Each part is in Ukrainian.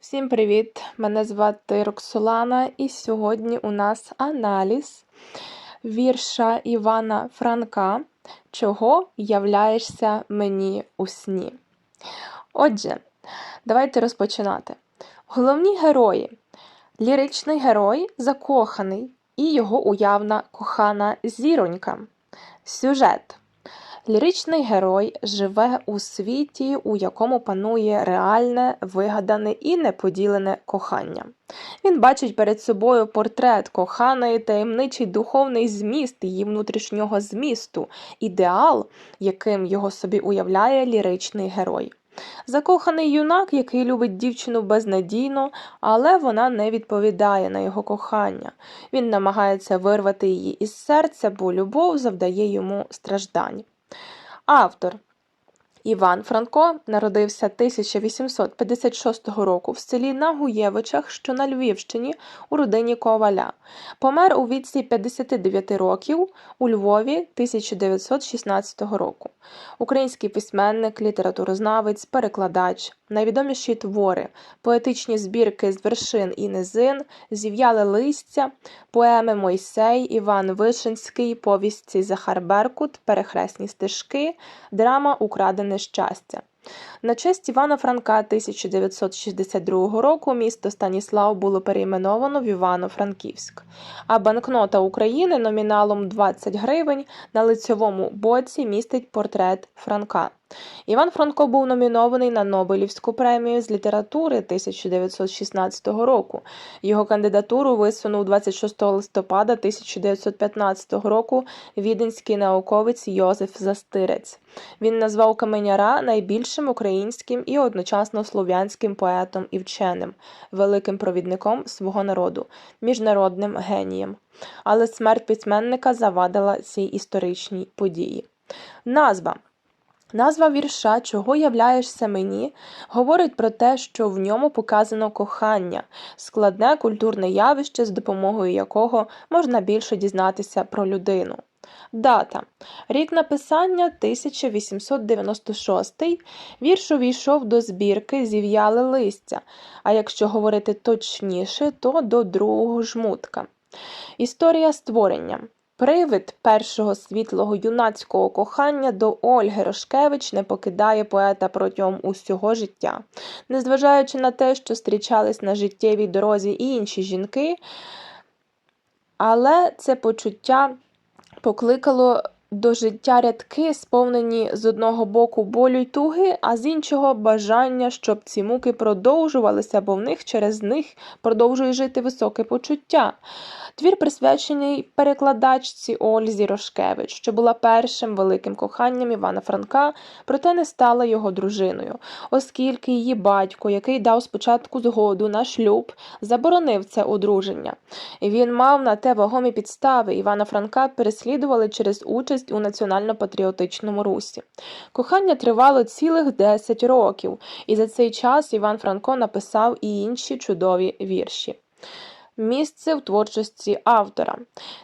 Всім привіт! Мене звати Роксолана, і сьогодні у нас аналіз вірша Івана Франка Чого являєшся мені у сні? Отже, давайте розпочинати. Головні герої. Ліричний герой закоханий і його уявна кохана зіронька. Сюжет. Ліричний герой живе у світі, у якому панує реальне, вигадане і неподілене кохання. Він бачить перед собою портрет коханої, таємничий духовний зміст її внутрішнього змісту, ідеал, яким його собі уявляє ліричний герой. Закоханий юнак, який любить дівчину безнадійно, але вона не відповідає на його кохання. Він намагається вирвати її із серця, бо любов завдає йому страждань. Автор Іван Франко народився 1856 року в селі Нагуєвичах, що на Львівщині, у родині Коваля. Помер у віці 59 років у Львові 1916 року. Український письменник, літературознавець, перекладач, найвідоміші твори, поетичні збірки з вершин і низин, зів'яле листя, поеми Мойсей, Іван Вишинський, повісті Захар Беркут, перехресні стежки, драма Украдене щастя. На честь Івана Франка 1962 року місто Станіслав було перейменовано в Івано-Франківськ, а банкнота України номіналом 20 гривень на лицьовому боці містить портрет Франка. Іван Франко був номінований на Нобелівську премію з літератури 1916 року. Його кандидатуру висунув 26 листопада 1915 року віденський науковець Йозеф Застирець. Він назвав Каменяра найбільшим українським і одночасно слов'янським поетом і вченим, великим провідником свого народу, міжнародним генієм. Але смерть письменника завадила цій історичній події. Назва Назва вірша Чого являєшся мені говорить про те, що в ньому показано кохання, складне культурне явище, з допомогою якого можна більше дізнатися про людину. Дата. Рік написання 1896. Вірш увійшов до збірки Зів'яле листя, а якщо говорити точніше, то до другого жмутка. Історія створення. Привид першого світлого юнацького кохання до Ольги Рошкевич не покидає поета протягом усього життя. Незважаючи на те, що зустрічались на життєвій дорозі і інші жінки, але це почуття покликало до життя рядки, сповнені з одного боку болю й туги, а з іншого бажання, щоб ці муки продовжувалися, бо в них через них продовжує жити високе почуття. Твір присвячений перекладачці Ользі Рошкевич, що була першим великим коханням Івана Франка, проте не стала його дружиною, оскільки її батько, який дав спочатку згоду на шлюб, заборонив це одруження. Він мав на те вагомі підстави. Івана Франка переслідували через участь у національно-патріотичному русі. Кохання тривало цілих 10 років, і за цей час Іван Франко написав і інші чудові вірші. Місце в творчості автора.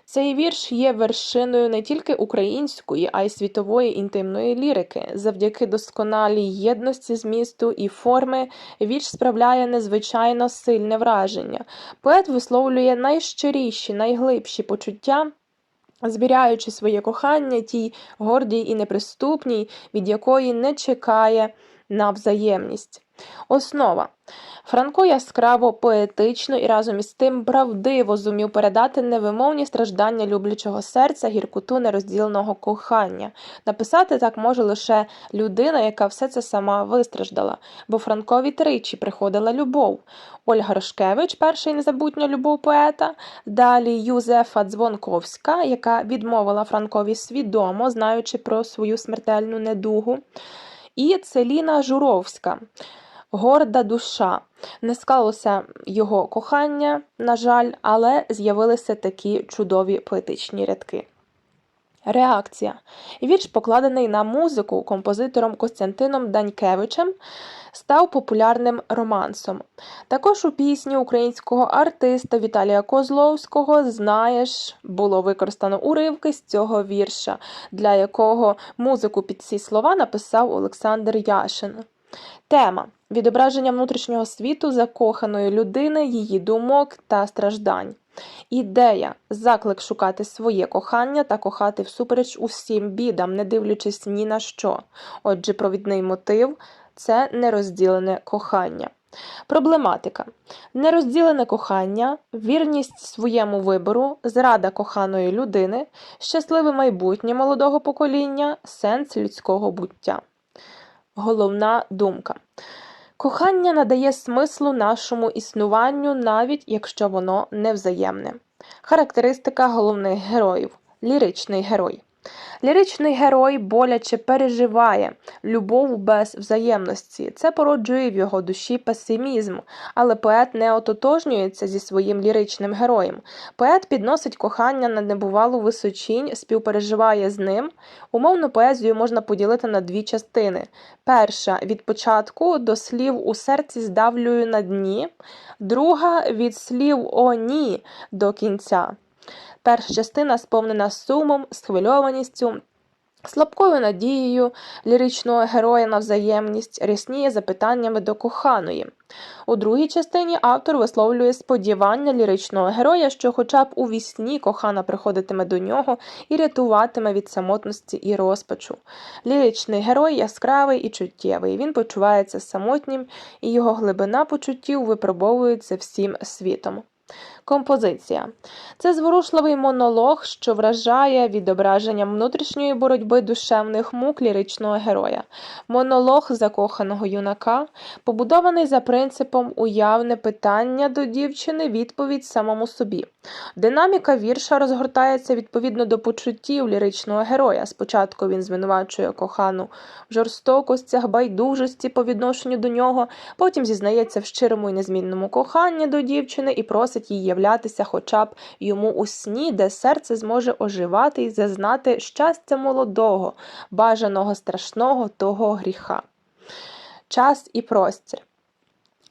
Цей вірш є вершиною не тільки української, а й світової інтимної лірики. Завдяки досконалій єдності змісту і форми вірш справляє незвичайно сильне враження. Поет висловлює найщиріші, найглибші почуття. Збіряючи своє кохання тій гордій і неприступній, від якої не чекає на взаємність. Основа Франко яскраво поетично і разом із тим правдиво зумів передати невимовні страждання люблячого серця, гіркоту нерозділеного кохання. Написати так може лише людина, яка все це сама вистраждала, бо Франкові тричі приходила любов. Ольга Рошкевич, перша і незабутня любов поета, далі Юзефа Дзвонковська, яка відмовила Франкові свідомо, знаючи про свою смертельну недугу, і Целіна Журовська горда душа. Не склалося його кохання, на жаль, але з'явилися такі чудові поетичні рядки. Реакція. Вірш, покладений на музику композитором Костянтином Данькевичем, став популярним романсом. Також у пісні українського артиста Віталія Козловського Знаєш, було використано уривки з цього вірша, для якого музику під ці слова написав Олександр Яшин. Тема відображення внутрішнього світу закоханої людини, її думок та страждань. Ідея заклик шукати своє кохання та кохати всупереч усім бідам, не дивлячись ні на що. Отже, провідний мотив це нерозділене кохання. Проблематика: нерозділене кохання, вірність своєму вибору, зрада коханої людини, щасливе майбутнє молодого покоління, сенс людського буття. Головна думка. Кохання надає смислу нашому існуванню, навіть якщо воно невзаємне. Характеристика головних героїв: ліричний герой. Ліричний герой боляче переживає любов без взаємності. Це породжує в його душі песимізм, але поет не ототожнюється зі своїм ліричним героєм. Поет підносить кохання на небувалу височінь, співпереживає з ним. Умовну поезію можна поділити на дві частини. Перша від початку до слів у серці здавлюю на дні, друга від слів о ні до кінця. Перша частина сповнена сумом, схвильованістю, слабкою надією ліричного героя на взаємність, рясніє запитаннями до коханої. У другій частині автор висловлює сподівання ліричного героя, що, хоча б у вісні кохана приходитиме до нього і рятуватиме від самотності і розпачу. Ліричний герой яскравий і чуттєвий. Він почувається самотнім, і його глибина почуттів випробовується всім світом. Композиція це зворушливий монолог, що вражає відображенням внутрішньої боротьби душевних мук ліричного героя. Монолог закоханого юнака, побудований за принципом уявне питання до дівчини, відповідь самому собі. Динаміка вірша розгортається відповідно до почуттів ліричного героя. Спочатку він звинувачує кохану в жорстокостях, байдужості по відношенню до нього, потім зізнається в щирому і незмінному коханні до дівчини і просить її являтися хоча б йому у сні, де серце зможе оживати і зазнати щастя молодого, бажаного страшного того гріха. Час і простір.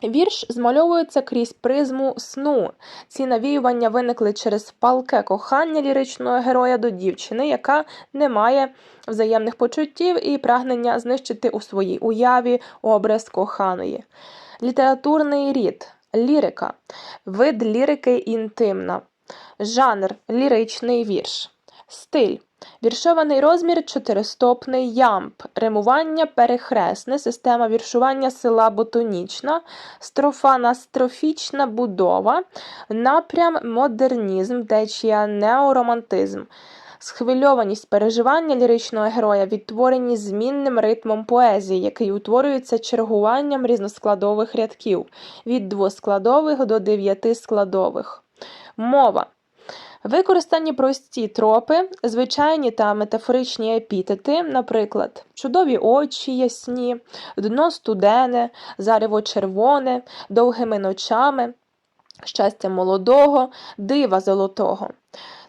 Вірш змальовується крізь призму сну. Ці навіювання виникли через палке кохання ліричного героя до дівчини, яка не має взаємних почуттів і прагнення знищити у своїй уяві образ коханої. Літературний рід лірика, вид лірики інтимна, жанр ліричний вірш, стиль. Віршований розмір чотиристопний ямб, римування перехресне, система віршування села ботонічна, строфана строфічна будова, напрям модернізм, течія неоромантизм, схвильованість переживання ліричного героя відтворені змінним ритмом поезії, який утворюється чергуванням різноскладових рядків від двоскладових до дев'ятискладових. Мова. Використані прості тропи, звичайні та метафоричні епітети, наприклад, чудові очі ясні, дно студене, зарево червоне, довгими ночами, щастя молодого, дива золотого.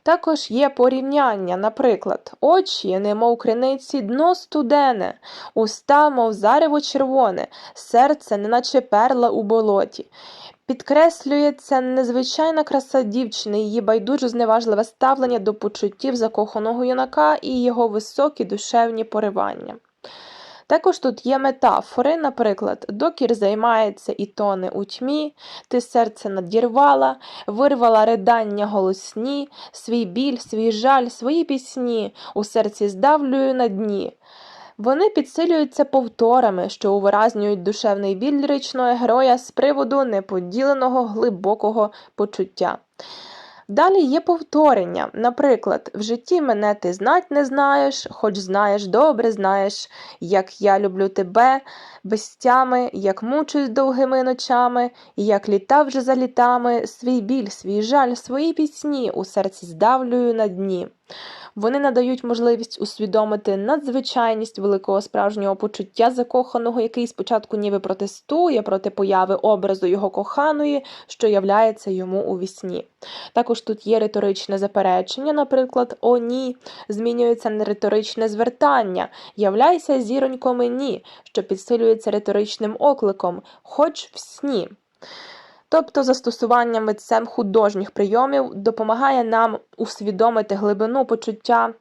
Також є порівняння, наприклад, очі, немов криниці, дно студене, уста, мов зарево червоне, серце, неначе перла у болоті. Підкреслюється незвичайна краса дівчини, її байдуже зневажливе ставлення до почуттів закоханого юнака і його високі душевні поривання. Також тут є метафори, наприклад, докір займається і тоне у тьмі, ти серце надірвала, вирвала ридання голосні, свій біль, свій жаль, свої пісні, у серці здавлюю на дні. Вони підсилюються повторами, що увиразнюють душевний біль ліричного героя з приводу неподіленого глибокого почуття. Далі є повторення. Наприклад, в житті мене ти знать не знаєш, хоч знаєш, добре знаєш, як я люблю тебе, без тями, як мучусь довгими ночами, як літа вже за літами, свій біль, свій жаль, свої пісні у серці здавлюю на дні. Вони надають можливість усвідомити надзвичайність великого справжнього почуття закоханого, який спочатку ніби протестує проти появи образу його коханої, що являється йому у вісні. Також тут є риторичне заперечення, наприклад, о ні, змінюється риторичне звертання, являйся зіронько мені, що підсилюється риторичним окликом, хоч в сні. Тобто застосування митцем художніх прийомів допомагає нам усвідомити глибину почуття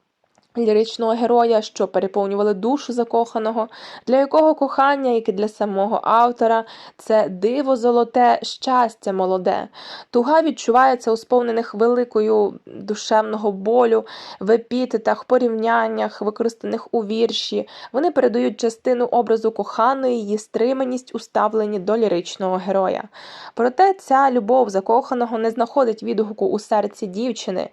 ліричного героя, що переповнювали душу закоханого, для якого кохання, як і для самого автора, це диво золоте, щастя молоде. Туга відчувається у сповнених великою душевного болю, в епітетах, порівняннях, використаних у вірші. Вони передають частину образу коханої, її стриманість у ставленні до ліричного героя. Проте ця любов закоханого не знаходить відгуку у серці дівчини.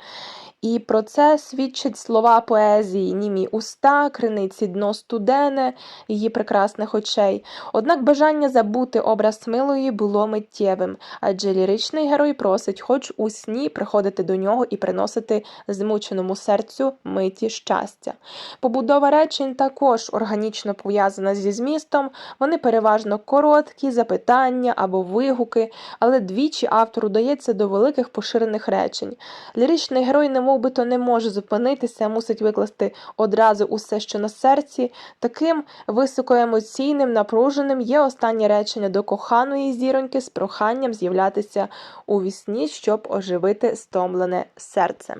І про це свідчать слова поезії, німі уста, криниці дно студене, її прекрасних очей. Однак бажання забути образ милої було миттєвим, адже ліричний герой просить, хоч у сні, приходити до нього і приносити змученому серцю миті щастя. Побудова речень також органічно пов'язана зі змістом, вони переважно короткі, запитання або вигуки, але двічі автору дається до великих поширених речень. Ліричний герой не би то не може зупинитися, мусить викласти одразу усе, що на серці. Таким високоемоційним, напруженим є останнє речення до коханої зіроньки з проханням з'являтися у вісні, щоб оживити стомлене серце.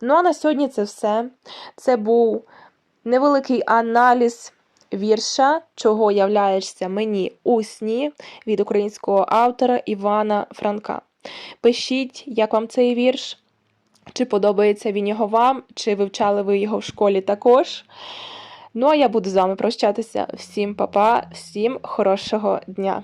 Ну а на сьогодні це все. Це був невеликий аналіз вірша, чого являєшся мені у сні від українського автора Івана Франка. Пишіть, як вам цей вірш. Чи подобається він його вам, чи вивчали ви його в школі також. Ну, а я буду з вами прощатися. Всім па-па, всім хорошого дня!